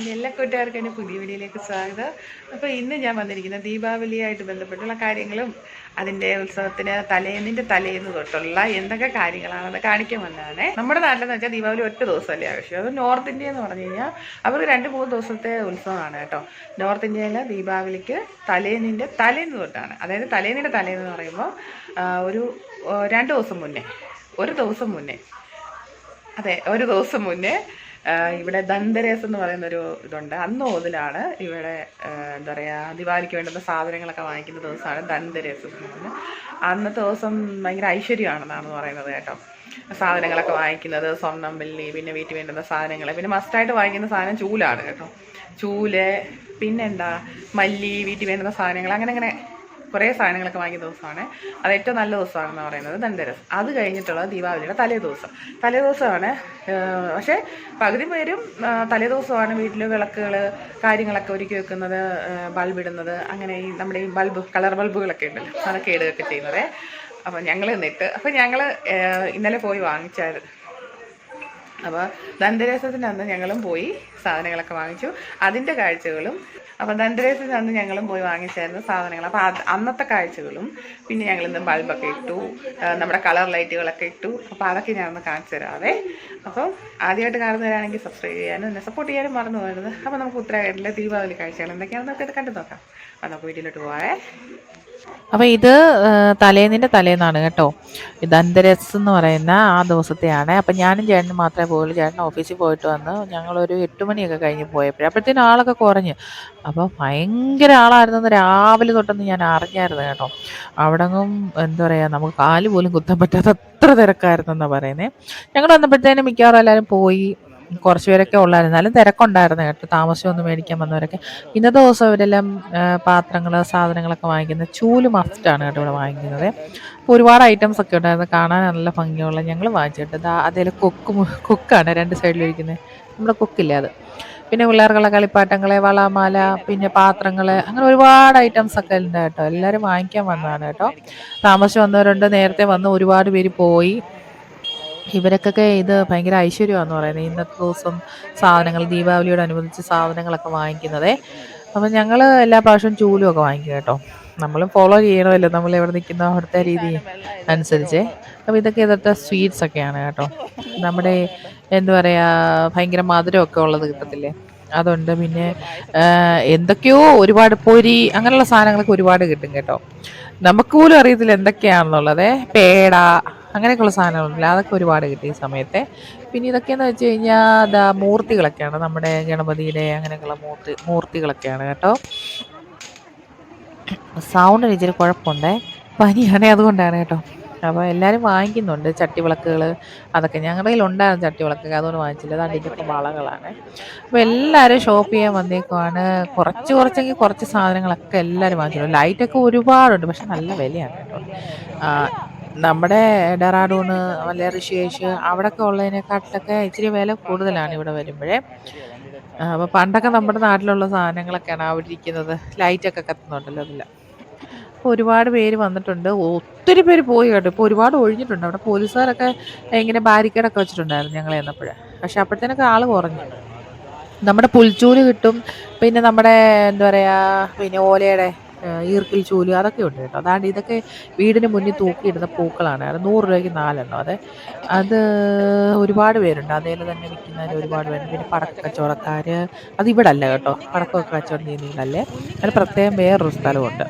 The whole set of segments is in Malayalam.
എല്ലാ കൂട്ടുകാർക്കും എന്റെ പുതിയ വീഡിയോയിലേക്ക് സ്വാഗതം. അപ്പോൾ ഇന്ന് ഞാൻ വന്നിരിക്കുന്നത് ദീപാവലിയായിട്ട് ബന്ധപ്പെട്ടുള്ള കാര്യങ്ങളും അതിന്റെ ഉത്സവത്തിന് തലേന്നിന്റെ തലേന്ന് തൊട്ടുള്ള എന്തൊക്കെ കാര്യങ്ങളാണെന്ന് കാണിക്കാൻ വന്നതാണ്. നമ്മുടെ നാട്ടിലെന്ന് വെച്ചാൽ ദീപാവലി ഒറ്റ ദിവസമല്ലേ ആവശ്യം. അത് നോർത്ത് ഇന്ത്യ എന്ന് പറഞ്ഞു കഴിഞ്ഞാൽ അവർക്ക് രണ്ട് മൂന്ന് ദിവസത്തെ ഉത്സവമാണ് കേട്ടോ. നോർത്ത് ഇന്ത്യയിലെ ദീപാവലിക്ക് തലേന്നിന്റെ തലേന്ന് തൊട്ടാണ്. അതായത് തലേന്നിന്റെ തലേന്ന് എന്ന് പറയുമ്പോൾ ഒരു രണ്ട് ദിവസം മുന്നേ ഒരു ദിവസം മുന്നേ. അതെ ഒരു ദിവസം മുന്നേ ഇവിടെ ധന്തരേസ് എന്ന് പറയുന്ന ഒരു ഇതുണ്ട്. അന്ന് മുതലാണ് ഇവിടെ എന്താ പറയുക ദിവാലിക്ക് വേണ്ടുന്ന സാധനങ്ങളൊക്കെ വാങ്ങിക്കുന്ന ദിവസമാണ് ധന്തരേസ് എന്ന് പറയുന്നത് അന്നത്തെ ദിവസം ഭയങ്കര ഐശ്വര്യമാണെന്നാണ് പറയുന്നത് കേട്ടോ. സാധനങ്ങളൊക്കെ വാങ്ങിക്കുന്നത് സ്വർണം വെള്ളി പിന്നെ വീട്ടിൽ വേണ്ടുന്ന സാധനങ്ങൾ. പിന്നെ മസ്റ്റായിട്ട് വാങ്ങിക്കുന്ന സാധനം ചൂലാണ് കേട്ടോ. ചൂൽ പിന്നെന്താ മല്ലി വീട്ടിൽ വേണ്ടുന്ന സാധനങ്ങൾ അങ്ങനെ അങ്ങനെ കുറേ സാധനങ്ങളൊക്കെ വാങ്ങിയ ദിവസമാണ്. അത് ഏറ്റവും നല്ല ദിവസമാണെന്ന് പറയുന്നത്. ധനതെരസ്. അത് കഴിഞ്ഞിട്ടുള്ള ദീപാവലിയുടെ തലേ ദിവസം തലേ ദിവസമാണ് പക്ഷേ പകുതി പേരും തലേദിവസമാണ് തലേ ദിവസമാണ് വീട്ടിൽ വിളക്കുകൾ കാര്യങ്ങളൊക്കെ ഒരുക്കി വെക്കുന്നത് ബൾബ് ഇടുന്നത്. അങ്ങനെ ഈ നമ്മുടെ ഈ ബൾബ് കളർ ബൾബുകളൊക്കെ ഉണ്ടല്ലോ. അതൊക്കെ ഇടുകയൊക്കെ ചെയ്യുന്നത്. അപ്പം ഞങ്ങൾ നിന്നിട്ട് അപ്പം ഞങ്ങൾ ഇന്നലെ പോയി വാങ്ങിച്ചായിരുന്നു. അപ്പോൾ ധനരസത്തിന്റെ അന്ന് ഞങ്ങളും പോയി സാധനങ്ങളൊക്കെ വാങ്ങിച്ചു. അതിന്റെ കാഴ്ചകളും അപ്പോൾ ധനരസത്തിന്റെ അന്ന് ഞങ്ങളും പോയി വാങ്ങിച്ചായിരുന്നു സാധനങ്ങൾ. അപ്പോൾ അന്നത്തെ കാഴ്ചകളും പിന്നെ ഞങ്ങൾ ഇന്ന് ബൾബൊക്കെ ഇട്ടു നമ്മുടെ കളർ ലൈറ്റുകളൊക്കെ ഇട്ടു. അപ്പോൾ അതൊക്കെ ഞാനൊന്ന് കാണിച്ചു തരാവേ. അപ്പോൾ ആദ്യമായിട്ട് കാണുന്നവരാണെങ്കിൽ സബ്സ്ക്രൈബ് ചെയ്യാനും എന്നെ സപ്പോർട്ട് ചെയ്യാനും മറന്നു പോകരുത്. അപ്പോൾ നമുക്ക് ഉത്തരാഖണ്ഡിലെ ദീപാവലി കാഴ്ചകൾ എന്തൊക്കെയാണെന്ന് നമുക്ക് ഇത് കണ്ടു നോക്കാം. അപ്പോൾ നമുക്ക് വീട്ടിലോട്ട് പോവാേ അപ്പോൾ ഇത് തലേന്നിന്റെ തലേന്നാണ് കേട്ടോ. ഇത് അന്തരസ് എന്ന് പറയുന്ന ആ ദിവസത്തെയാണ്. അപ്പം ഞാനും ചേട്ടനും മാത്രമേ പോയുള്ളൂ ചേട്ടൻ ഓഫീസിൽ പോയിട്ട് വന്ന് ഞങ്ങളൊരു എട്ട് മണിയൊക്കെ കഴിഞ്ഞ് പോയപ്പോഴേ. അപ്പോഴത്തേനും ആളൊക്കെ കുറഞ്ഞ്. അപ്പോൾ ഭയങ്കര ആളായിരുന്നെന്ന് രാവിലെ തൊട്ടെന്ന് ഞാൻ അറിഞ്ഞായിരുന്നു കേട്ടോ. അവിടെങ്ങും എന്താ പറയുക നമുക്ക് കാൽ പോലും കുത്താൻ പറ്റാത്ത അത്ര തിരക്കായിരുന്നു എന്നാണ് പറയുന്നത് ഞങ്ങൾ വന്നപ്പോഴത്തേനും മിക്കവാറും എല്ലാവരും പോയി. കുറച്ച് പേരൊക്കെ തിരക്കുണ്ടായിരുന്നു കേട്ടോ. താമസിച്ചൊന്നും മേടിക്കാൻ വന്നവരൊക്കെ. ഇന്നത്തെ ദിവസം ഇവരെല്ലാം പാത്രങ്ങൾ സാധനങ്ങളൊക്കെ വാങ്ങിക്കുന്നത് ചൂൽ മസ്റ്റാണ് കേട്ടോ ഇവിടെ വാങ്ങിക്കുന്നത്. അപ്പോൾ ഒരുപാട് ഐറ്റംസ് ഒക്കെ ഉണ്ടായിരുന്നു. കാണാൻ നല്ല ഭംഗിയുള്ള ഞങ്ങൾ വാങ്ങിച്ചിട്ട് ദാ അതിൽ കൊക്ക് കൊക്കാണ് രണ്ട് സൈഡിലിരിക്കുന്നത് നമ്മുടെ കൊക്കില്ലേ അത്? പിന്നെ പിള്ളേർക്കുള്ള കളിപ്പാട്ടങ്ങൾ വളമാല പിന്നെ പാത്രങ്ങൾ അങ്ങനെ ഒരുപാട് ഐറ്റംസ് ഒക്കെ ഉണ്ട് കേട്ടോ. എല്ലാവരും വാങ്ങിക്കാൻ വന്നതാണ് കേട്ടോ. താമസിച്ച് വന്നവരുണ്ട്. നേരത്തെ വന്ന് ഒരുപാട് പേര് പോയി. ഇവരൊക്കെ ഇത് ഭയങ്കര ഐശ്വര്യമാണെന്ന് പറയുന്നത്. ഇന്നത്തെ ദിവസം സാധനങ്ങൾ ദീപാവലിയോടനുബന്ധിച്ച് സാധനങ്ങളൊക്കെ വാങ്ങിക്കുന്നതേ. അപ്പം ഞങ്ങൾ എല്ലാ പ്രാവശ്യവും ചൂലും ഒക്കെ വാങ്ങിക്കും കേട്ടോ. നമ്മളും ഫോളോ ചെയ്യണമല്ലോ. നമ്മൾ എവിടെ നിൽക്കുന്ന അവിടുത്തെ രീതി അനുസരിച്ച്. അപ്പോൾ ഇതൊക്കെ ഇതൊക്കെ സ്വീറ്റ്സ് ഒക്കെയാണ് കേട്ടോ. നമ്മുടെ എന്താ പറയുക ഭയങ്കര മധുരമൊക്കെ ഉള്ളത് കിട്ടത്തില്ലേ? അതുണ്ട്. പിന്നെ എന്തൊക്കെയോ ഒരുപാട് പൊരി അങ്ങനെയുള്ള സാധനങ്ങളൊക്കെ ഒരുപാട് കിട്ടും കേട്ടോ. നമുക്ക് പോലും അറിയത്തില്ല എന്തൊക്കെയാണെന്നുള്ളത്. പേട അങ്ങനെയൊക്കെയുള്ള സാധനങ്ങളുണ്ടല്ലോ അതൊക്കെ ഒരുപാട് കിട്ടി ഈ സമയത്തെ. പിന്നെ ഇതൊക്കെയെന്ന് വെച്ച് കഴിഞ്ഞാൽ അതാ മൂർത്തികളൊക്കെയാണ്. നമ്മുടെ ഗണപതിയുടെ അങ്ങനെയൊക്കെയുള്ള മൂർത്തി മൂർത്തികളൊക്കെയാണ് കേട്ടോ. സൗണ്ടിന് ഇച്ചിരി കുഴപ്പമുണ്ടേ. പനിയാണേ അതുകൊണ്ടാണ് കേട്ടോ. അപ്പോൾ എല്ലാവരും വാങ്ങിക്കുന്നുണ്ട് ചട്ടി ചട്ടിവിളക്കുകൾ അതൊക്കെ ഞങ്ങളുടെ കയ്യിൽ ഉണ്ടായിരുന്നു ചട്ടിവിളക്കൊക്കെ. അതുകൊണ്ട് വാങ്ങിച്ചില്ല. അതാണ് ഇതൊക്കെ വളകളാണ്. അപ്പോൾ എല്ലാവരും ഷോപ്പ് ചെയ്യാൻ വന്നേക്കുവാണ്. കുറച്ച് കുറച്ചെങ്കിൽ കുറച്ച് സാധനങ്ങളൊക്കെ എല്ലാവരും വാങ്ങിച്ചിട്ടുണ്ട്. ലൈറ്റൊക്കെ ഒരുപാടുണ്ട്. പക്ഷെ നല്ല വിലയാണ് കേട്ടോ. നമ്മുടെ ഡെറാഡൂണ് വല്ല ഋഷിയേഷ് അവിടെയൊക്കെ ഉള്ളതിനെക്കാട്ടിലൊക്കെ ഇച്ചിരി വില കൂടുതലാണ് ഇവിടെ വരുമ്പോഴേ. അപ്പോൾ പണ്ടൊക്കെ നമ്മുടെ നാട്ടിലുള്ള സാധനങ്ങളൊക്കെയാണ് അവിടെ ഇരിക്കുന്നത്. ലൈറ്റൊക്കെ കത്തുന്നുണ്ടല്ലോ അതില്ല അപ്പോൾ ഒരുപാട് പേര് വന്നിട്ടുണ്ട്. ഒത്തിരി പേര് പോയി കേട്ടോ ഇപ്പോൾ ഒരുപാട് ഒഴിഞ്ഞിട്ടുണ്ട്. അവിടെ പോലീസുകാരൊക്കെ ഇങ്ങനെ ബാരിക്കേഡൊക്കെ വെച്ചിട്ടുണ്ടായിരുന്നു ഞങ്ങൾ ചെന്നപ്പോഴേ. പക്ഷെ അപ്പോഴത്തേനൊക്കെ ആൾ കുറഞ്ഞു. നമ്മുടെ പുൽച്ചൂൽ കിട്ടും. പിന്നെ നമ്മുടെ എന്താ പറയുക പിന്നെ ഓലയുടെ ഈർക്കിൽ ചൂൽ അതൊക്കെ ഉണ്ട് കേട്ടോ. അതാണ്ട് ഇതൊക്കെ വീടിന് മുന്നിൽ തൂക്കിയിടുന്ന പൂക്കളാണ്. അത് നൂറ് രൂപയ്ക്ക് നാലെണ്ണം. അതെ അത് ഒരുപാട് പേരുണ്ട്. അതേ തന്നെ വിൽക്കുന്നവർ ഒരുപാട് പേരുണ്ട്. പിന്നെ പടക്ക കച്ചവടക്കാർ അത് ഇവിടെ അല്ല കേട്ടോ. പടക്കമൊക്കെ കച്ചവടം ചെയ്യുന്നതല്ലേ അത് പ്രത്യേകം വേറൊരു സ്ഥലമുണ്ട്.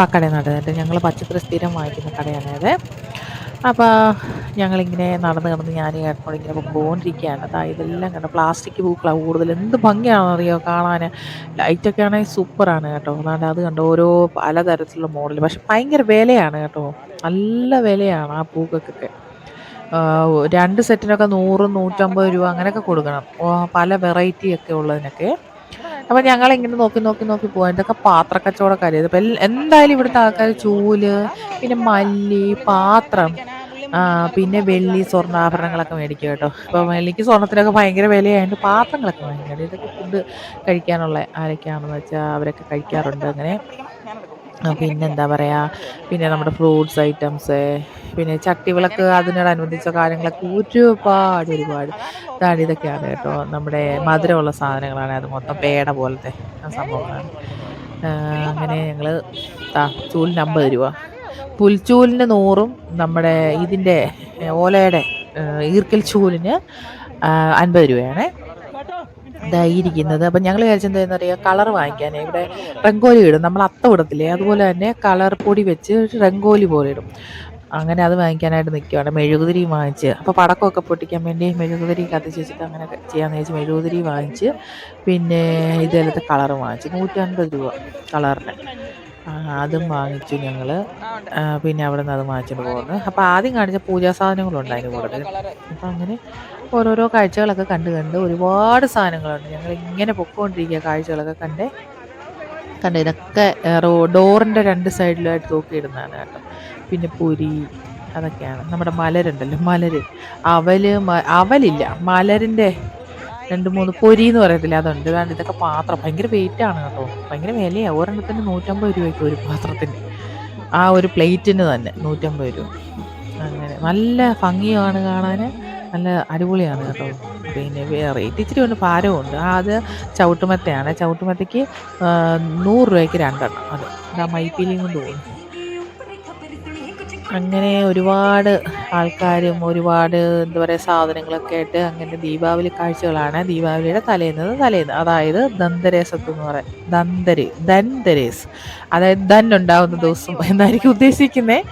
ആ കടയിൽ നടന്നിട്ട് ഞങ്ങൾ പച്ചക്കറി സ്ഥിരം വാങ്ങിക്കുന്ന കടയാണ് അത്. അപ്പോൾ ഞങ്ങളിങ്ങനെ നടന്ന് നടന്ന് ഞാൻ ഏട്ടനോട് ഇങ്ങനെ പോയിക്കൊണ്ടിരിക്കുകയാണ് അതാ ഇതെല്ലാം കണ്ടോ. പ്ലാസ്റ്റിക് പൂക്കളാണ് കൂടുതൽ. എന്ത് ഭംഗിയാണെന്ന് അറിയോ കാണാൻ ലൈറ്റൊക്കെ ആണെങ്കിൽ സൂപ്പറാണ് കേട്ടോ. അതാണ്ട് അത് കണ്ടോ ഓരോ പലതരത്തിലുള്ള മോഡൽ പക്ഷെ ഭയങ്കര വിലയാണ് കേട്ടോ. നല്ല വിലയാണ് ആ പൂക്കൾക്കൊക്കെ. രണ്ട് സെറ്റിനൊക്കെ നൂറ് നൂറ്റമ്പത് രൂപ അങ്ങനെയൊക്കെ കൊടുക്കണം. പല വെറൈറ്റി ഒക്കെ ഉള്ളതിനൊക്കെ. അപ്പം ഞങ്ങളിങ്ങനെ നോക്കി നോക്കി നോക്കി പോവാൻ ഇതൊക്കെ പാത്രക്കച്ചവടക്കാർ ഇതിപ്പോൾ എന്തായാലും ഇവിടുത്തെ ആൾക്കാർ ചൂൽ പിന്നെ മല്ലി പാത്രം പിന്നെ വെള്ളി സ്വർണാഭരണങ്ങളൊക്കെ മേടിക്കും കേട്ടോ. ഇപ്പൊ മല്ലിക്ക് സ്വർണത്തിനൊക്കെ ഭയങ്കര വിലയായതുകൊണ്ട് പാത്രങ്ങളൊക്കെ വാങ്ങിക്കണം ഇതൊക്കെ ഫുഡ് കഴിക്കാനുള്ള ആരൊക്കെയാണെന്ന് വെച്ചാൽ അവരൊക്കെ കഴിക്കാറുണ്ട്. അങ്ങനെ പിന്നെന്താ പറയുക പിന്നെ നമ്മുടെ ഫ്രൂട്ട്സ് ഐറ്റംസ് പിന്നെ ചട്ടിവിളക്ക് അതിനോടനുബന്ധിച്ച കാര്യങ്ങളൊക്കെ ഒരുപാട് ഒരുപാട്. ഇതാണ് ഇതൊക്കെയാണ് കേട്ടോ നമ്മുടെ മധുരമുള്ള സാധനങ്ങളാണ് അത് മൊത്തം പേട പോലത്തെ സംഭവങ്ങളാണ്. അങ്ങനെ ഞങ്ങൾ ചൂലിന് അമ്പത് രൂപ. പുൽച്ചൂലിന് നൂറും നമ്മുടെ ഇതിന്റെ ഓലയുടെ ഈർക്കൽ ചൂലിന് അൻപത് രൂപയാണേ. ഇതായിരിക്കുന്നത്. അപ്പം ഞങ്ങൾ വിചാരിച്ചെന്താണെന്ന് അറിയാം? കളർ വാങ്ങിക്കാൻ ഇവിടെ റംഗോലി ഇടും. നമ്മൾ അത്തം ഇടത്തില്ലേ അതുപോലെ തന്നെ കളർ പൊടി വെച്ച് റംഗോലി പോലെ ഇടും. അങ്ങനെ അത് വാങ്ങിക്കാനായിട്ട് നിൽക്കുകയാണ് മെഴുകുതിരി വാങ്ങിച്ച്. അപ്പോൾ പടക്കമൊക്കെ പൊട്ടിക്കാൻ വേണ്ടി മെഴുകുതിരി കത്തിച്ച് വെച്ചിട്ട് അങ്ങനെ ചെയ്യാമെന്ന് വെച്ച് മെഴുകുതിരി വാങ്ങിച്ച് പിന്നെ ഇതേലത്തെ കളർ വാങ്ങിച്ച്. നൂറ്റൻപത് രൂപ കളറിന്. അതും വാങ്ങിച്ചു ഞങ്ങൾ പിന്നെ അവിടെ നിന്ന് അത് വാങ്ങിച്ചിട്ട് പോകുന്നു അപ്പോൾ ആദ്യം കാണിച്ച പൂജാ സാധനങ്ങളുണ്ട് അതിന് കൂടുതൽ അപ്പം അങ്ങനെ ഓരോരോ കാഴ്ചകളൊക്കെ കണ്ട് കണ്ട് ഒരുപാട് സാധനങ്ങളുണ്ട്. ഞങ്ങൾ ഇങ്ങനെ പൊക്കോണ്ടിരിക്കുക കാഴ്ചകളൊക്കെ കണ്ട് കണ്ട് ഇതൊക്കെ ഡോറിന്റെ രണ്ട് സൈഡിലായിട്ട് തൂക്കിയിടുന്നതാണ് കേട്ടോ. പിന്നെ പൊരി അതൊക്കെയാണ്. നമ്മുടെ മലരുണ്ടല്ലോ മലര്. അവൽ അവലില്ല മലരിന്റെ രണ്ട് മൂന്ന് പൊരി എന്ന് പറയത്തില്ല അതുണ്ട്. കാരണം ഇതൊക്കെ പാത്രം. ഭയങ്കര വെയിറ്റ് ആണ് കേട്ടോ. ഭയങ്കര വിലയാണ് ഒരെണ്ണത്തിന് നൂറ്റമ്പത് രൂപയ്ക്ക് ഒരു പാത്രത്തിന്. ആ ഒരു പ്ലേറ്റിന് തന്നെ നൂറ്റമ്പത് രൂപ. അങ്ങനെ നല്ല ഭംഗിയാണ് കാണാൻ നല്ല അടിപൊളിയാണ് കേട്ടോ. പിന്നെ റേറ്റ് ഇച്ചിരി ഉണ്ട് ആ അത് ചവിട്ടുമത്തയാണ്. ചവിട്ടുമത്തയ്ക്ക് നൂറ് രൂപയ്ക്ക് രണ്ടെണ്ണം. അത് ആ മൈപ്പീലിയും കൊണ്ട് പോകുന്നു. അങ്ങനെ ഒരുപാട് ആൾക്കാരും ഒരുപാട് എന്താ പറയുക സാധനങ്ങളൊക്കെ ആയിട്ട് അങ്ങനെ ദീപാവലി കാഴ്ചകളാണ്. ദീപാവലിയുടെ തലേന്ന് തലേന്ന്. അതായത് ദന്തരേസത്ത് എന്ന് പറയാം. ദന്തര് ദന്തരേസ് അതായത് ഉണ്ടാകുന്ന ദിവസം എന്നായിരിക്കും ഉദ്ദേശിക്കുന്നത്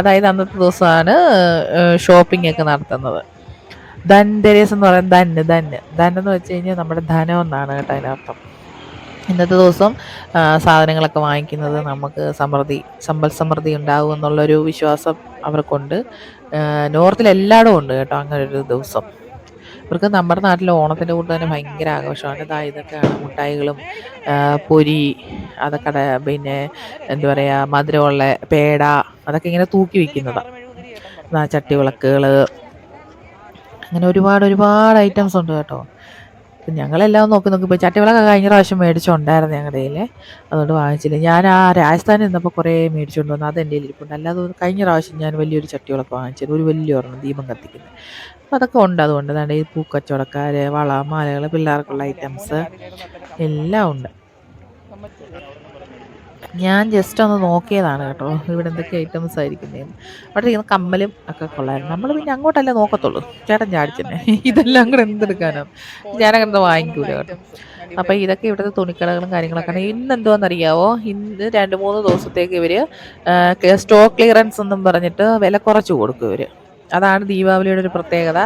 അതായത് അന്നത്തെ ദിവസമാണ് ഷോപ്പിംഗ് ഒക്കെ നടത്തുന്നത്. ധൻതരേസ് എന്ന് പറയുന്നത് ധന് ധന് ധൻ എന്ന് വെച്ച് കഴിഞ്ഞാൽ നമ്മുടെ ധനം എന്നാണ് കേട്ടോ അതിനർത്ഥം. ഇന്നത്തെ ദിവസം സാധനങ്ങളൊക്കെ വാങ്ങിക്കുന്നത് നമുക്ക് സമൃദ്ധി സമ്പൽ സമൃദ്ധി ഉണ്ടാകും എന്നുള്ളൊരു വിശ്വാസം അവർക്കുണ്ട്. നോർത്തിൽ എല്ലായിടവും ഉണ്ട് കേട്ടോ അങ്ങനെ ഒരു ദിവസം. ഇവർക്ക് നമ്മുടെ നാട്ടിൽ ഓണത്തിന്റെ കൂടെ തന്നെ ഭയങ്കര ആഘോഷമാണ്. ഇതാ ഇതൊക്കെയാണ് മുട്ടായികളും പൊരി അതൊക്കെ പിന്നെ എന്താ പറയുക മധുരമുള്ള പേട അതൊക്കെ ഇങ്ങനെ തൂക്കി വിൽക്കുന്നതാണ് ചട്ടിവിളക്കുകൾ അങ്ങനെ ഒരുപാട് ഒരുപാട് ഐറ്റംസ് ഉണ്ട് കേട്ടോ. അപ്പം ഞങ്ങളെല്ലാം നോക്കി നോക്കി പോയി ചട്ടിവിളക്കൊക്കെ കഴിഞ്ഞ പ്രാവശ്യം മേടിച്ചുണ്ടായിരുന്നു ഞങ്ങളുടെ കയ്യിൽ. അതുകൊണ്ട് വാങ്ങിച്ചില്ല. ഞാൻ ആ രാജസ്ഥാനിൽ നിന്നപ്പോൾ കുറേ മേടിച്ചുകൊണ്ട് വന്നു. അത് എന്റെ ഇരിപ്പുണ്ട് അല്ലാതെ കഴിഞ്ഞ പ്രാവശ്യം ഞാൻ വലിയൊരു ചട്ടിവിളക്ക് വാങ്ങിച്ചത് ഒരു വലിയ ഒരെണ്ണം ദീപം കത്തിക്കുന്നത്. അപ്പോൾ അതൊക്കെ ഉണ്ട്. അതുകൊണ്ട് തന്നെ ഈ പൂക്കച്ചവടക്കാർ വള മാലകൾ പിള്ളേർക്കുള്ള ഐറ്റംസ് എല്ലാം ഉണ്ട്. ഞാൻ ജസ്റ്റ് ഒന്ന് നോക്കിയതാണ് കേട്ടോ ഇവിടെ എന്തൊക്കെ ഐറ്റംസ് ആയിരിക്കുന്നതെന്ന് അവിടെ ഇരിക്കുന്ന കമ്മലും ഒക്കെ കൊള്ളായിരുന്നു. നമ്മൾ പിന്നെ അങ്ങോട്ടല്ലേ നോക്കത്തുള്ളൂ. ചേട്ടൻ ചാടിച്ചെന്നെ. ഇതെല്ലാം കൂടെ എന്തെടുക്കാനാണ് ഞാനങ്ങനെ വാങ്ങിക്കൂല കേട്ടോ. അപ്പോൾ ഇതൊക്കെ ഇവിടുത്തെ തുണിക്കടകളും കാര്യങ്ങളൊക്കെയാണ് ഇന്ന് എന്തുവാണെന്നറിയാവോ ഇന്ന് രണ്ട് മൂന്ന് ദിവസത്തേക്ക് ഇവർ സ്റ്റോക്ക് ക്ലിയറൻസ് എന്നും പറഞ്ഞിട്ട് വില കുറച്ച് കൊടുക്കും ഇവർ അതാണ് ദീപാവലിയുടെ ഒരു പ്രത്യേകത.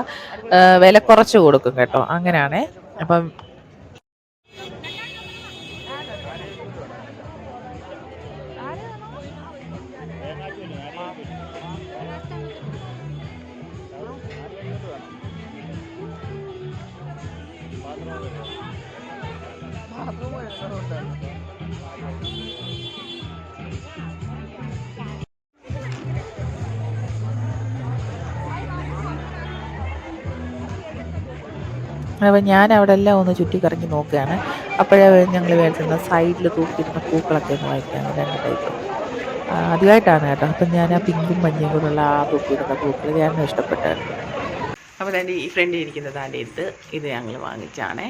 വില കുറച്ച് കൊടുക്കും കേട്ടോ. അങ്ങനെയാണേ. അപ്പം അപ്പോൾ ഞാൻ അവിടെ എല്ലാം ഒന്ന് ചുറ്റിക്കറങ്ങി നോക്കുകയാണ്. അപ്പോഴേ ഞങ്ങൾ മേടിച്ചിരുന്ന സൈഡിൽ തൂക്കിയിരുന്ന പൂക്കളൊക്കെ ഒന്ന് വാങ്ങിക്കാൻ രണ്ട് ടൈപ്പ് ആദ്യമായിട്ടാണ് കേട്ടോ. അപ്പം ഞാൻ ആ പിങ്കും മഞ്ഞയും കൂടെയുള്ള ആ തൂക്കിയിരുന്ന പൂക്കൾ ഞാൻ ഇഷ്ടപ്പെട്ടായിരുന്നു അപ്പോൾ എന്റെ ഈ ഫ്രണ്ട് ഇരിക്കുന്നത് എന്റെ ഇത് ഇത് ഞങ്ങൾ വാങ്ങിച്ചാണ്.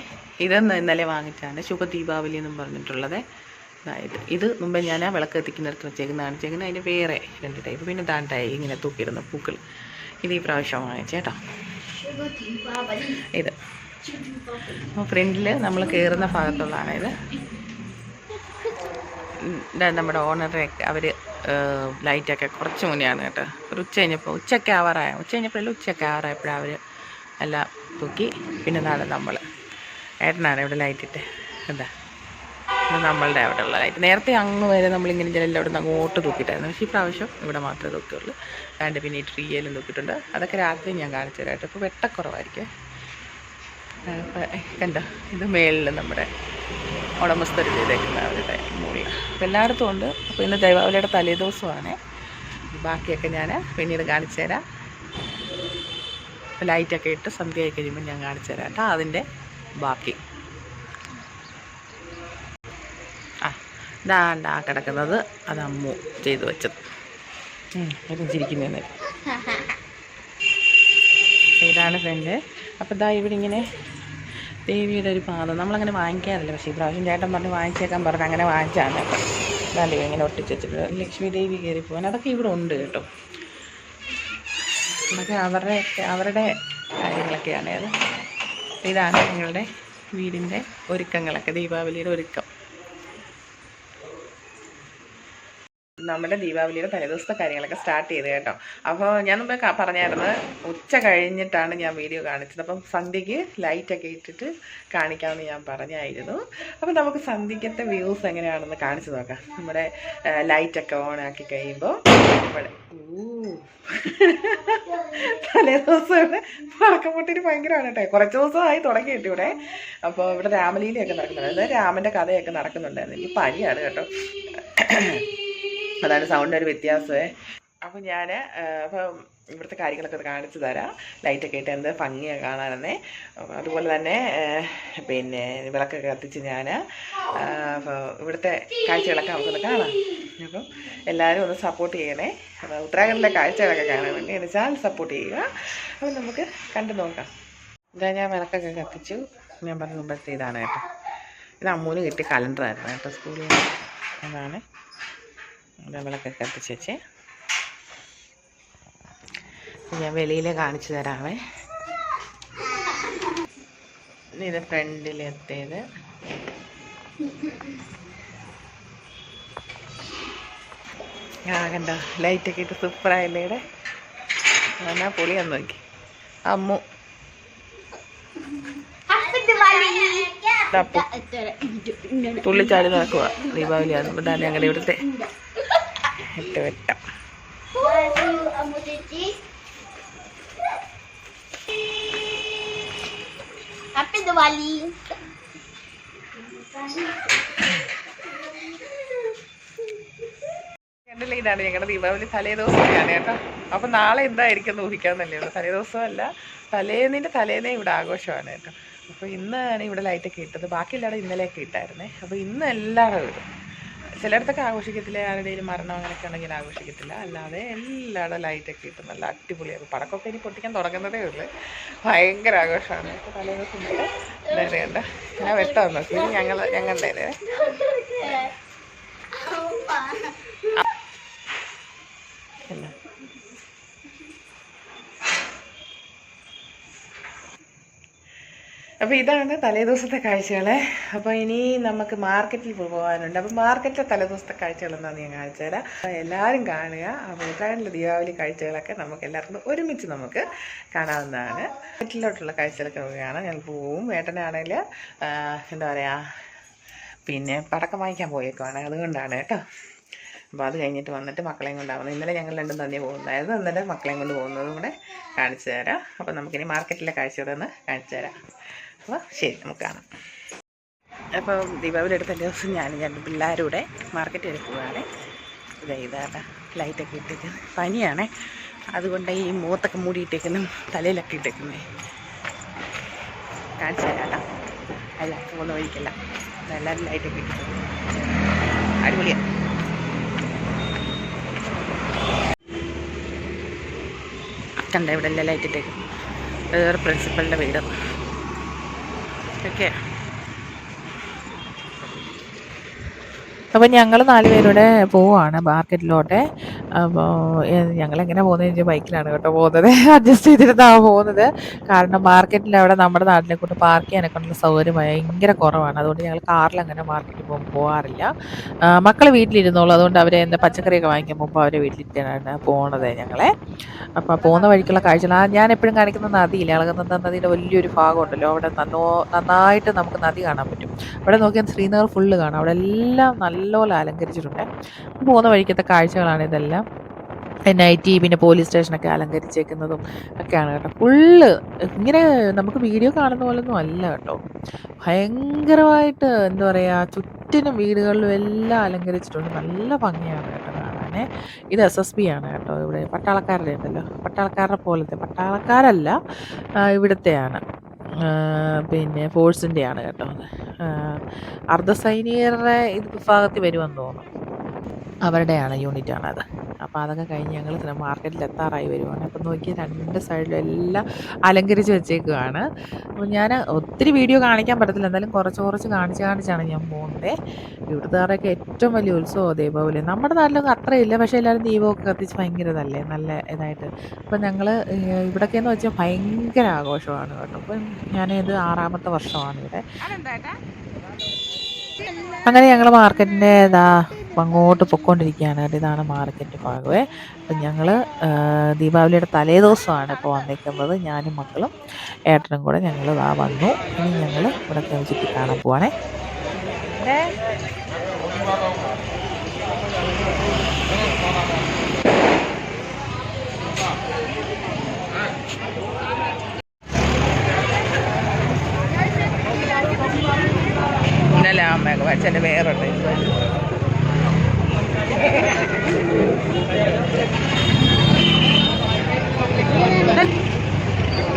ഇതെന്ന് ഇന്നലെ വാങ്ങിച്ചാണ്. ശുഭ ദീപാവലി എന്നും പറഞ്ഞിട്ടുള്ളത്. അതായത് ഇത് മുമ്പേ ഞാൻ ആ വിളക്ക് എത്തിക്കുന്നിടത്ത് വെച്ചേക്കുന്നതാണ് വെച്ചേക്കുന്നത് അതിന് വേറെ രണ്ട് ടൈപ്പ് പിന്നെ താണ്ടായി ഇങ്ങനെ തൂക്കിയിരുന്ന പൂക്കൾ ഇത് ഈ പ്രാവശ്യം വാങ്ങിച്ചേട്ടോ ഇത്. അപ്പോൾ ഫ്രണ്ടിൽ നമ്മൾ കയറുന്ന ഭാഗത്തുള്ളതാണ് ഇത്. നമ്മുടെ ഓണറൊക്കെ അവർ ലൈറ്റൊക്കെ കുറച്ച് മുന്നെയാണ് കേട്ടോ. ഒരു ഉച്ച കഴിഞ്ഞപ്പോൾ ഉച്ചയ്ക്ക് ആവാറായ. ഉച്ച കഴിഞ്ഞപ്പോഴല്ല ഉച്ചയ്ക്ക് ആവാറായപ്പോഴാണ് അവർ എല്ലാം തൂക്കി. പിന്നെ നാളെ നമ്മൾ ഏട്ടനാണ് ഇവിടെ ലൈറ്റിട്ട് എന്താ? നമ്മളുടെ അവിടെ ഉള്ള ലൈറ്റ് നേരത്തെ അങ്ങ് വരെ നമ്മളിങ്ങനെ ജനലിൽ അവിടെ നിന്ന് അങ്ങോട്ട് തൂക്കിയിട്ടായിരുന്നു. പക്ഷേ ഈ പ്രാവശ്യം ഇവിടെ മാത്രമേ തൂക്കിയുള്ളൂ. അതാണ്ട് പിന്നെ ഈ ട്രീയിലും തൂക്കിയിട്ടുണ്ട്. അതൊക്കെ രാത്രി ഞാൻ കാണിച്ചു തരാം കേട്ടോ. ഇപ്പോൾ വെട്ടക്കുറവായിരിക്കും. കണ്ടോ? ഇത് മേളിൽ നമ്മുടെ ഉടമസ്ഥർ ചെയ്തേക്കുന്ന അവരുടെ മുകളിൽ അപ്പോൾ എല്ലായിടത്തും ഉണ്ട്. അപ്പോൾ ഇന്ന് ദൈവാവലിയുടെ തലേദിവസമാണ് ബാക്കിയൊക്കെ ഞാൻ പിന്നീട് കാണിച്ചു തരാം. ലൈറ്റൊക്കെ ഇട്ട് സന്ധ്യ ആയി കഴിയുമ്പോൾ ഞാൻ കാണിച്ചു തരാം കേട്ടോ അതിന്റെ ബാക്കി. ആ ഇതാണ്ട് ആ കിടക്കുന്നത് അത് അമ്മു ചെയ്ത് വെച്ചത്. ചിരിക്കുന്നതെന്ന് ഇതാണ് ഫ്രണ്ട്. അപ്പോൾ ഇതാ ഇവിടെ ഇങ്ങനെ ദേവിയുടെ ഒരു പാദം നമ്മളങ്ങനെ വാങ്ങിക്കാറില്ല. പക്ഷേ ഈ പ്രാവശ്യം ചേട്ടൻ പറഞ്ഞ് വാങ്ങിച്ചേക്കാൻ പറഞ്ഞ് അങ്ങനെ വാങ്ങിച്ചാണ് ഇതാണ്ട് ഇങ്ങനെ ഒട്ടിച്ച് ലക്ഷ്മി ദേവി കയറി പോകാൻ അതൊക്കെ ഇവിടെ ഉണ്ട് കേട്ടോ. അതൊക്കെ അവരുടെ അവരുടെ കാര്യങ്ങളൊക്കെയാണ്. അത് ഇതാണ് ഞങ്ങളുടെ വീടിന്റെ ഒരുക്കങ്ങളൊക്കെ. ദീപാവലിയുടെ ഒരുക്കം. നമ്മുടെ ദീപാവലിയുടെ തലേദിവസത്തെ കാര്യങ്ങളൊക്കെ സ്റ്റാർട്ട് ചെയ്ത് കേട്ടോ. അപ്പോൾ ഞാൻ മുമ്പേ പറഞ്ഞായിരുന്നു ഉച്ച കഴിഞ്ഞിട്ടാണ് ഞാൻ വീഡിയോ കാണിച്ചത്. അപ്പം സന്ധ്യയ്ക്ക് ലൈറ്റൊക്കെ ഇട്ടിട്ട് കാണിക്കാമെന്ന് ഞാൻ പറഞ്ഞായിരുന്നു. അപ്പം നമുക്ക് സന്ധ്യക്കത്തെ വ്യൂസ് എങ്ങനെയാണെന്ന് കാണിച്ചു നോക്കാം. നമ്മുടെ ലൈറ്റൊക്കെ ഓൺ ആക്കി കഴിയുമ്പോൾ ഊ. തലേദിവസം ഇവിടെ പടക്കപ്പൊട്ടിന് ഭയങ്കരമാണ് കേട്ടോ. കുറച്ച് ദിവസമായി തുടങ്ങിയിട്ട് ഇവിടെ. അപ്പോൾ ഇവിടെ രാമലീലയൊക്കെ നടക്കുന്നുണ്ട്. അതായത് രാമന്റെ കഥയൊക്കെ നടക്കുന്നുണ്ടായിരുന്നു എനിക്ക് പനിയാണ് കേട്ടോ. അതാണ് സൗണ്ട് ഒരു വ്യത്യാസമേ. അപ്പോൾ ഞാൻ അപ്പം ഇവിടുത്തെ കാര്യങ്ങളൊക്കെ കാണിച്ചു തരാം. ലൈറ്റൊക്കെ ഇട്ട് എന്ത് ഭംഗിയാണ് കാണാനെന്നേ. അതുപോലെ തന്നെ പിന്നെ വിളക്കൊക്കെ കത്തിച്ച് ഞാൻ ഇവിടുത്തെ കാഴ്ചകളൊക്കെ നമുക്കൊന്ന് കാണാം. അപ്പം എല്ലാവരും ഒന്ന് സപ്പോർട്ട് ചെയ്യണേ. അപ്പോൾ ഉത്തരാഖണ്ഡിലെ കാഴ്ചകളൊക്കെ കാണാൻ വേണ്ടി എന്റെ ചാനൽ സപ്പോർട്ട് ചെയ്യുക. അപ്പം നമുക്ക് കണ്ടു നോക്കാം. ഇതാ ഞാൻ വിളക്കൊക്കെ കത്തിച്ചു. ഞാൻ പറഞ്ഞ മുമ്പത്തെ ഇതാണ് കേട്ടോ. ഇത് അമ്മൂന് കിട്ടിയ കലണ്ടറായിരുന്നു കേട്ടോ സ്കൂളിൽ. അതാണ്. വിളക്കൊക്കെ കത്തിച്ച് വെച്ച്. ഞാൻ വെളിയിൽ കാണിച്ചു തരാമേ ഇത് ഫ്രണ്ടിലെത്തിയത് ആ കണ്ടോ? ലൈറ്റൊക്കെ ഇട്ട് സൂപ്പറായില്ലേ ഇവിടെ? എന്നാ പൊളിയാന്ന് നോക്കി. അമ്മു. തുള്ളിച്ചാടി നടക്കുക ദീപാവലിയാണ് ഇതാണ് ഞങ്ങളുടെ ഇവിടുത്തെ എട്ട് വെട്ടാം Happy Diwali! കണ്ടില്ലേ ഇതാണ് ഞങ്ങളുടെ ദീപാവലി തലേ ദിവസമൊക്കെയാണ് കേട്ടോ. അപ്പം നാളെ എന്തായിരിക്കും എന്ന് ഊഹിക്കാന്നല്ലേ ഉള്ളൂ. തലേ ദിവസമല്ല തലേന്നിന്റെ തലേന്നേ ഇവിടെ ആഘോഷമാണ് കേട്ടോ. അപ്പോൾ ഇന്നാണ് ഇവിടെ ലൈറ്റൊക്കെ ഇട്ടത്. ബാക്കി എല്ലാവരും ഇന്നലെയൊക്കെ ഇട്ടായിരുന്നേ. അപ്പോൾ ഇന്ന് എല്ലാവരും ഇടും. ചിലയിടത്തൊക്കെ ആഘോഷിക്കത്തില്ല? ആരുടെയും മരണം അങ്ങനെയൊക്കെ ഉണ്ടെങ്കിൽ ആഘോഷിക്കത്തില്ല. അല്ലാതെ എല്ലായിടും ലൈറ്റൊക്കെ ഇട്ട് നല്ല അടിപൊളിയാക്കും പടക്കമൊക്കെ ഇനി പൊട്ടിക്കാൻ തുടങ്ങുന്നതേ ഉള്ളൂ. ഭയങ്കര ആഘോഷമാണ്. അപ്പോൾ തലേ ദിവസം മുതൽ എന്താ ഞാൻ വെട്ടം നോക്കി ഞങ്ങൾ ഞങ്ങളുടെ ഇത്. എന്നാ അപ്പോൾ ഇതാണ് തലേദിവസത്തെ കാഴ്ചകൾ അപ്പോൾ ഇനി നമുക്ക് മാർക്കറ്റിൽ പോകാനുണ്ട് അപ്പോൾ മാർക്കറ്റിലെ തലേദിവസത്തെ കാഴ്ചകൾ എന്താണെന്ന് ഞാൻ കാണിച്ചു തരാം. എല്ലാവരും കാണുക. അപ്പോൾ ഉത്തരാഖണ്ഡിലെ ദീപാവലി കാഴ്ചകളൊക്കെ നമുക്ക് എല്ലാവർക്കും ഒരുമിച്ച് നമുക്ക് കാണാവുന്നതാണ്. മാർക്കറ്റിലോട്ടുള്ള കാഴ്ചകളൊക്കെ നമുക്ക് കാണാം. ഞാൻ പോവും. വേട്ടനാണെങ്കിൽ എന്താ പറയുക പിന്നെ പടക്കം വാങ്ങിക്കാൻ പോയേക്കുവാണ്. അതുകൊണ്ടാണ് കേട്ടോ. അപ്പോൾ അത് കഴിഞ്ഞിട്ട് വന്നിട്ട് മക്കളെയും കൊണ്ടാവുന്നത് ഇന്നലെ ഞങ്ങൾ രണ്ടും തന്നെ പോകുന്നതായിരുന്നു. ഇന്നലെ മക്കളെയും കൊണ്ട് പോകുന്നതും കൂടെ കാണിച്ചു തരാം. അപ്പോൾ നമുക്കിനി മാർക്കറ്റിലെ കാഴ്ചകളൊന്ന് കാണിച്ചു തരാം. അപ്പോൾ ശരി നമുക്ക് കാണാം. അപ്പോൾ ദീപാവലി എടുത്ത ദിവസം ഞാൻ രണ്ട് പിള്ളേരുടെ മാർക്കറ്റ് വരെ പോവുകയാണ് ഇതാ ഇതാ ലൈറ്റൊക്കെ ഇട്ടേക്കുന്നത് പനിയാണേ. അതുകൊണ്ട് ഈ മുഖത്തൊക്കെ മൂടിയിട്ടേക്കുന്നു തലയിലൊക്കെ ഇട്ടേക്കുന്നേ. കാണിച്ചു തരാട്ടോ അല്ല പോകുന്ന വഴിക്കല്ല എല്ലാവരും ലൈറ്റൊക്കെ ഇട്ടിട്ട് അടിപൊളിയാണ് കണ്ട ഇവിടെ എല്ലാം ലൈറ്റ് ഇട്ടേക്കും വേറെ പ്രിൻസിപ്പലിന്റെ വീട്. ഓക്കെ അപ്പോൾ ഞങ്ങൾ നാല് പേരുടെ പോവാണ് മാർക്കറ്റിലോട്ട്. അപ്പോൾ ഞങ്ങൾ എങ്ങനെ പോകുന്നത് വെച്ചാൽ ബൈക്കിലാണ് കേട്ടോ പോകുന്നത്. അഡ്ജസ്റ്റ് ചെയ്തിരുന്നാണ് പോകുന്നത്. കാരണം മാർക്കറ്റിൽ അവിടെ നമ്മുടെ നാട്ടിലെ കൊണ്ട് പാർക്ക് ചെയ്യാനൊക്കെ ഉള്ള സൗകര്യം ഭയങ്കര കുറവാണ്. അതുകൊണ്ട് ഞങ്ങൾ കാറിൽ അങ്ങനെ മാർക്കറ്റിൽ പോകുമ്പോൾ പോകാറില്ല മക്കൾ വീട്ടിലിരുന്നോളൂ. അതുകൊണ്ട് അവരെ എന്താ പച്ചക്കറിയൊക്കെ വാങ്ങിക്കാൻ പോകുമ്പോൾ അവരെ വീട്ടിലിട്ടാണ് പോണത് ഞങ്ങളെ. അപ്പോൾ പോകുന്ന വഴിക്കുള്ള കാഴ്ചകൾ. ആ ഞാൻ എപ്പോഴും കാണിക്കുന്ന നദിയില്ല? അളകുന്ന നദിയുടെ വലിയൊരു ഭാഗമുണ്ടല്ലോ അവിടെ നന്നോ നന്നായിട്ട് നമുക്ക് നദി കാണാൻ പറ്റും. അവിടെ നോക്കിയാൽ ശ്രീനഗർ ഫുള്ള് കാണാം. അവിടെ എല്ലാം നല്ലപോലെ അലങ്കരിച്ചിട്ടുണ്ട്. പോകുന്ന വഴിക്കത്തെ കാഴ്ചകളാണ് ഇതെല്ലാം. ടി പിന്നെ പോലീസ് സ്റ്റേഷനൊക്കെ അലങ്കരിച്ചേക്കുന്നതും ഒക്കെയാണ് കേട്ടോ. ഫുള്ള് ഇങ്ങനെ നമുക്ക് വീഡിയോ കാണുന്ന പോലൊന്നും അല്ല കേട്ടോ. ഭയങ്കരമായിട്ട് എന്താ പറയുക ചുറ്റിനും വീടുകളിലും എല്ലാം അലങ്കരിച്ചിട്ടുണ്ട്. നല്ല ഭംഗിയാണ് കേട്ടോ കാണാനേ. ഇത് എസ് എസ് ബി ആണ് കേട്ടോ ഇവിടെ. പട്ടാളക്കാരുടെ ഉണ്ടല്ലോ. പട്ടാളക്കാരുടെ പോലത്തെ പട്ടാളക്കാരല്ല ഇവിടുത്തെയാണ്. പിന്നെ ഫോഴ്സിന്റെയാണ് കേട്ടോ. അർദ്ധസൈനികരുടെ ഇത് വിഭാഗത്തിൽ വരുമെന്ന് തോന്നുന്നു. അവരുടെയാണ് യൂണിറ്റാണത് അപ്പോൾ അതൊക്കെ കഴിഞ്ഞ് ഞങ്ങൾ മാർക്കറ്റിൽ എത്താറായി വരുവാണ്. അപ്പം നോക്കി രണ്ട് സൈഡിലും എല്ലാം അലങ്കരിച്ച് വെച്ചേക്കുവാണ്. അപ്പോൾ ഞാൻ ഒത്തിരി വീഡിയോ കാണിക്കാൻ പറ്റത്തില്ല. എന്തായാലും കുറച്ച് കുറച്ച് കാണിച്ച് കാണിച്ചാണ് ഞാൻ പോകുന്നത് ഇവിടുത്തുകാരുടെയൊക്കെ ഏറ്റവും വലിയ ഉത്സവം ദീപാവലി നമ്മുടെ നാട്ടിലൊക്കെ അത്രയില്ല. പക്ഷേ എല്ലാവരും ദീപമൊക്കെ കത്തിച്ച് ഭയങ്കര ഇതല്ലേ നല്ല ഇതായിട്ട്. അപ്പം ഞങ്ങൾ ഇവിടെയൊക്കെ എന്ന് വെച്ചാൽ ഭയങ്കര ആഘോഷമാണ് കേട്ടോ. അപ്പം ഞാനിത് ആറാമത്തെ വർഷമാണ് ഇവിടെ. അങ്ങനെ ഞങ്ങൾ മാർക്കറ്റിന്റെ ഇതാ അങ്ങോട്ട് പൊയ്ക്കൊണ്ടിരിക്കുകയാണ് കേട്ടോ ഇതാണ് മാർക്കറ്റ് ഭാഗമേ. അപ്പം ഞങ്ങൾ ദീപാവലിയുടെ തലേ ദിവസമാണ് ഇപ്പോൾ വന്നിരിക്കുന്നത്. ഞാനും മക്കളും ഏട്ടനും കൂടെ ഞങ്ങൾ ഇതാ വന്നു. ഇനി ഞങ്ങൾ ഇവിടെ ചുറ്റി കാണാൻ പോവാണേ ഇന്നലെ അമ്മയൊക്കെ വച്ചന്റെ വേറുണ്ട്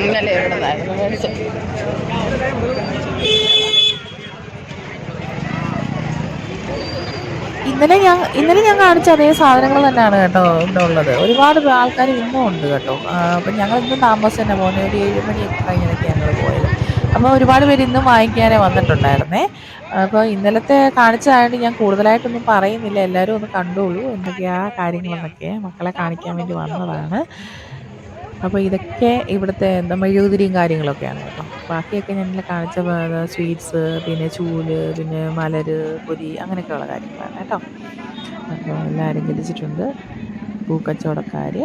ഇന്നലെ എവിടുന്നായിരുന്നു മേടിച്ചത് ഇന്നലെ ഞാൻ ഇന്നലെ ഞാൻ കാണിച്ച അതേ സാധനങ്ങൾ തന്നെയാണ് കേട്ടോ ഇവിടെ ഉള്ളത്. ഒരുപാട് ആൾക്കാർ ഇന്നും ഉണ്ട് കേട്ടോ. അപ്പം ഞങ്ങൾ ഇന്നും താമസം തന്നെ പോകുന്നത് ഒരു ഏഴ് മണിയൊക്കെ കഴിഞ്ഞിട്ടൊക്കെ ഞങ്ങൾ പോയത്. അപ്പോൾ ഒരുപാട് പേര് ഇന്നും വാങ്ങിക്കാനേ വന്നിട്ടുണ്ടായിരുന്നേ. അപ്പോൾ ഇന്നലത്തെ കാണിച്ചതായിട്ട് ഞാൻ കൂടുതലായിട്ടൊന്നും പറയുന്നില്ല. എല്ലാവരും ഒന്ന് കണ്ടോളൂ എന്തൊക്കെയാ കാര്യങ്ങളെന്നൊക്കെ മക്കളെ കാണിക്കാൻ വേണ്ടി വന്നതാണ്. അപ്പോൾ ഇതൊക്കെ ഇവിടുത്തെ എന്താ മെഴുകുതിരിയും കാര്യങ്ങളൊക്കെയാണ് കേട്ടോ. ബാക്കിയൊക്കെ ഇന്നലെ കാണിച്ച സ്വീറ്റ്സ് പിന്നെ ചൂൽ പിന്നെ മലര് പൊരി അങ്ങനെയൊക്കെയുള്ള കാര്യങ്ങളാണ് കേട്ടോ. അപ്പോൾ എല്ലാവരും ഗതിച്ചിട്ടുണ്ട്. പൂക്കച്ചവടക്കാർ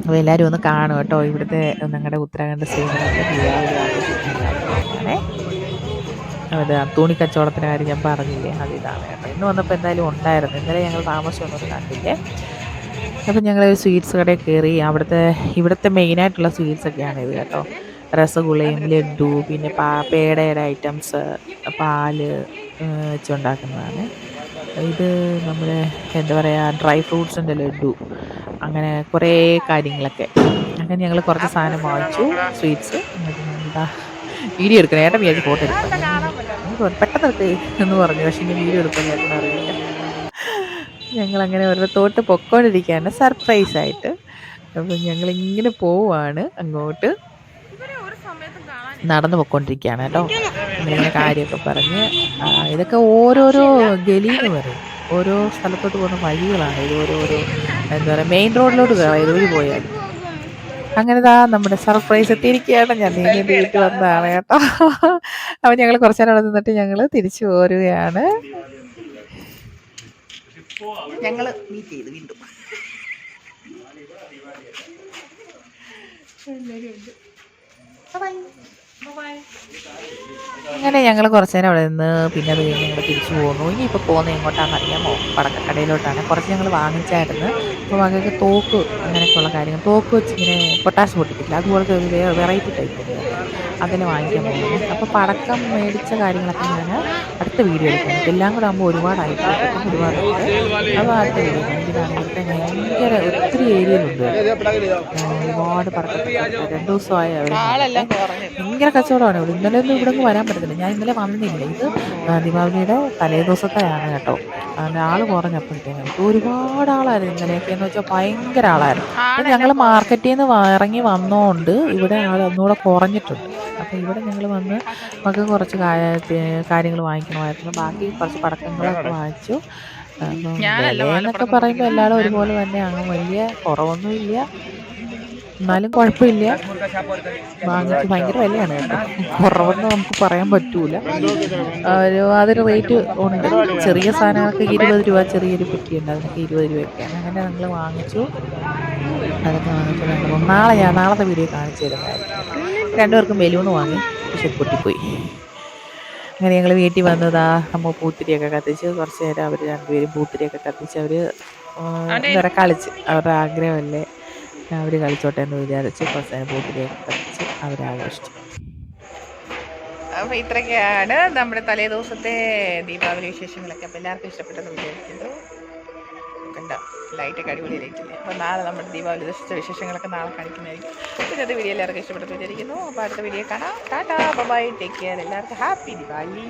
അപ്പോൾ എല്ലാവരും ഒന്ന് കാണും കേട്ടോ. ഇവിടുത്തെ ഞങ്ങളുടെ ഉത്തരാഖണ്ഡ് സ്ത്രീകളൊക്കെ അതെ ആഘോഷിക്കുന്നതാണ് അത് തുണി കച്ചവടത്തിന്റെ കാര്യം ഞാൻ പറഞ്ഞില്ലേ? അത് ഇതാണ് കേട്ടോ. ഇന്ന് വന്നപ്പോൾ എന്തായാലും ഉണ്ടായിരുന്നു. ഇന്നലെ ഞങ്ങൾ താമസിച്ചൊന്നും കണ്ടില്ലേ? അപ്പം ഞങ്ങൾ സ്വീറ്റ്സ് കടയിൽ കയറി. അവിടുത്തെ ഇവിടുത്തെ മെയിനായിട്ടുള്ള സ്വീറ്റ്സ് ഒക്കെയാണ് ഇത് കേട്ടോ. രസഗുളയും ലഡു പിന്നെ പാ പേടയുടെ ഐറ്റംസ് പാൽ വെച്ചുണ്ടാക്കുന്നതാണ്. ഇത് നമ്മുടെ എന്താ പറയുക ഡ്രൈ ഫ്രൂട്ട്സിന്റെ ലഡു അങ്ങനെ കുറേ കാര്യങ്ങളൊക്കെ. അങ്ങനെ ഞങ്ങൾ കുറച്ച് സാധനം വാങ്ങിച്ചു സ്വീറ്റ്സ് എന്താ വീഡിയോ എടുക്കണം. ഏട്ടൻ വിചാരിച്ച് ഫോട്ടോ എടുക്കണം പെട്ടെന്ന് എടുത്ത് എന്ന് പറഞ്ഞു. പക്ഷേ ഇനി വീഡിയോ എടുക്കാൻ ഏട്ടൻ അറിയില്ല. ഞങ്ങളങ്ങനെ ഓരോ തോട്ട് പൊക്കോണ്ടിരിക്കുകയാണ് സർപ്രൈസായിട്ട് അപ്പം ഞങ്ങളിങ്ങനെ പോവുകയാണ് അങ്ങോട്ട്. നടന്നു പൊക്കോണ്ടിരിക്കുകയാണ് കേട്ടോ. ഇങ്ങനെ കാര്യമൊക്കെ പറഞ്ഞ് ഇതൊക്കെ ഓരോരോ ഗലിന്ന് പറയും. ഓരോ സ്ഥലത്തോട്ട് പോകുന്ന വഴികളാണ്. ഇത് ഓരോരോ എന്താ പറയുക മെയിൻ റോഡിലോട്ട് കയറാം. ഇതുവഴി പോയാൽ അങ്ങനെ ദാ നമ്മുടെ സർപ്രൈസ് എത്തിയിരിക്കുകയാണ്. ഞാൻ നീങ്ങി വീട്ടിൽ വന്നതാണ് കേട്ടോ. അപ്പം ഞങ്ങൾ കുറച്ച് നേരം അവിടെ നിന്നിട്ട് ഞങ്ങൾ തിരിച്ചു പോരുകയാണ്. ഞങ്ങൾ മീറ്റ് ചെയ്ത് വീണ്ടും. അങ്ങനെ ഞങ്ങൾ കുറച്ച് നേരം അവിടെ നിന്ന് പിന്നെ അത് കഴിഞ്ഞ് ഞങ്ങൾ തിരിച്ചു പോന്നു. ഇനിയിപ്പോൾ പോകുന്നത് എങ്ങോട്ടാണെന്ന് അറിയാമോ? പടക്കക്കടയിലോട്ടാണ്. കുറച്ച് ഞങ്ങൾ വാങ്ങിച്ചായിരുന്നു. അപ്പോൾ മകൾക്ക് തോക്ക് അങ്ങനെയൊക്കെയുള്ള കാര്യങ്ങൾ. തോക്ക് വെച്ച് ഇങ്ങനെ പൊട്ടാസ് പൊട്ടിക്കില്ല അതുപോലത്തെ ഒരു വേറെ വെറൈറ്റി ടൈപ്പ് അതിന് വാങ്ങിക്കാൻ പോകുന്നത് അപ്പോൾ പടക്കം മേടിച്ച കാര്യങ്ങളൊക്കെ ഞാൻ അടുത്ത വീഡിയോ എടുക്കാം. എല്ലാം കൂടെ ആകുമ്പോൾ ഒരുപാടായിട്ട് ഒരുപാടുണ്ട് അപ്പോൾ അടുത്ത വീഡിയോ ഇവിടുത്തെ ഭയങ്കര ഒത്തിരി ഏരിയയിലുണ്ട് ഒരുപാട് പടക്കം രണ്ട് ദിവസമായി കുറഞ്ഞു ഭയങ്കര കച്ചവടമാണ് ഇവിടെ. ഇന്നലെ ഒന്നും ഇവിടെ വരാൻ പറ്റത്തില്ല. ഞാൻ ഇന്നലെ വന്നില്ല. ഇത് ദീപാവലിയുടെ തലേ ദിവസത്തെയാണ് കേട്ടോ. അതിന്റെ ആൾ കുറഞ്ഞപ്പോഴത്തേക്കും ഒരുപാട് ആളായിരുന്നു ഇന്നലെയൊക്കെ എന്ന് വെച്ചാൽ ഭയങ്കര ആളായിരുന്നു. ഞങ്ങൾ മാർക്കറ്റിൽ നിന്ന് ഇറങ്ങി വന്നോണ്ട് ഇവിടെ ആൾ ഒന്നുകൂടെ കുറഞ്ഞിട്ടുണ്ട്. അപ്പം ഇവിടെ ഞങ്ങൾ വന്ന് നമുക്ക് കുറച്ച് കാര്യങ്ങൾ വാങ്ങിക്കണമായിരുന്നു. ബാക്കി കുറച്ച് പടക്കങ്ങളൊക്കെ വാങ്ങിച്ചു. എന്നൊക്കെ പറയുമ്പോൾ എല്ലാവരും ഒരുപോലെ തന്നെയാണ് വലിയ കുറവൊന്നുമില്ല. എന്നാലും കുഴപ്പമില്ല. വാങ്ങിച്ച് ഭയങ്കര വിലയാണ് കേട്ടോ. കുറവെന്ന് നമുക്ക് പറയാൻ പറ്റൂല. ഒരു അതൊരു റേറ്റ് ഉണ്ട്. ചെറിയ സാധനങ്ങൾക്ക് ഇരുപത് രൂപ ചെറിയൊരു പെട്ടിയുണ്ട്. അതിനൊക്കെ ഇരുപത് രൂപയൊക്കെയാണ്. അങ്ങനെ ഞങ്ങൾ വാങ്ങിച്ചു. അതൊക്കെ വാങ്ങിച്ചു. നാളെ ഞാൻ നാളത്തെ വീഡിയോ കാണിച്ചു തരുന്നതായിരിക്കും. രണ്ടുപേർക്കും ബലൂൺ വാങ്ങി പക്ഷെ പൊട്ടിപ്പോയി. അങ്ങനെ ഞങ്ങൾ വീട്ടിൽ വന്നതാ നമ്മൾ പൂത്തിരിയൊക്കെ കത്തിച്ച് കുറച്ച് നേരം അവർ രണ്ടുപേരും പൂത്തിരിയൊക്കെ കത്തിച്ച് അവർ എന്താ കളിച്ച് അവരുടെ ആഗ്രഹമല്ലേ അവർ കളിച്ചോട്ടെ എന്ന് വിചാരിച്ച് കുറച്ച് നേരം പൂത്തിരിയൊക്കെ കത്തിച്ച് അവരാഘോഷിച്ചു അപ്പോൾ ഇത്രയൊക്കെയാണ് നമ്മുടെ തലേ ദിവസത്തെ ദീപാവലി വിശേഷങ്ങളൊക്കെ. അപ്പോൾ എല്ലാവർക്കും ഇഷ്ടപ്പെട്ടെന്ന് വിചാരിക്കുന്നു. ലൈറ്റൊക്കെ അടിപൊളി ലൈറ്റില്ലേ അപ്പോൾ നാളെ നമ്മുടെ ദീപാവലി ദിവസത്തെ വിശേഷങ്ങളൊക്കെ നാളെ കാണിക്കുന്നതായിരിക്കും. ഇന്നത്തെ വീഡിയോ എല്ലാവർക്കും ഇഷ്ടപ്പെട്ടു വിചാരിക്കുന്നു അപ്പോൾ അടുത്ത വീഡിയോ കാണാം. ടാറ്റാ. ബൈ ടേക്ക് കെയർ എല്ലാവർക്കും ഹാപ്പി ദീപാവലി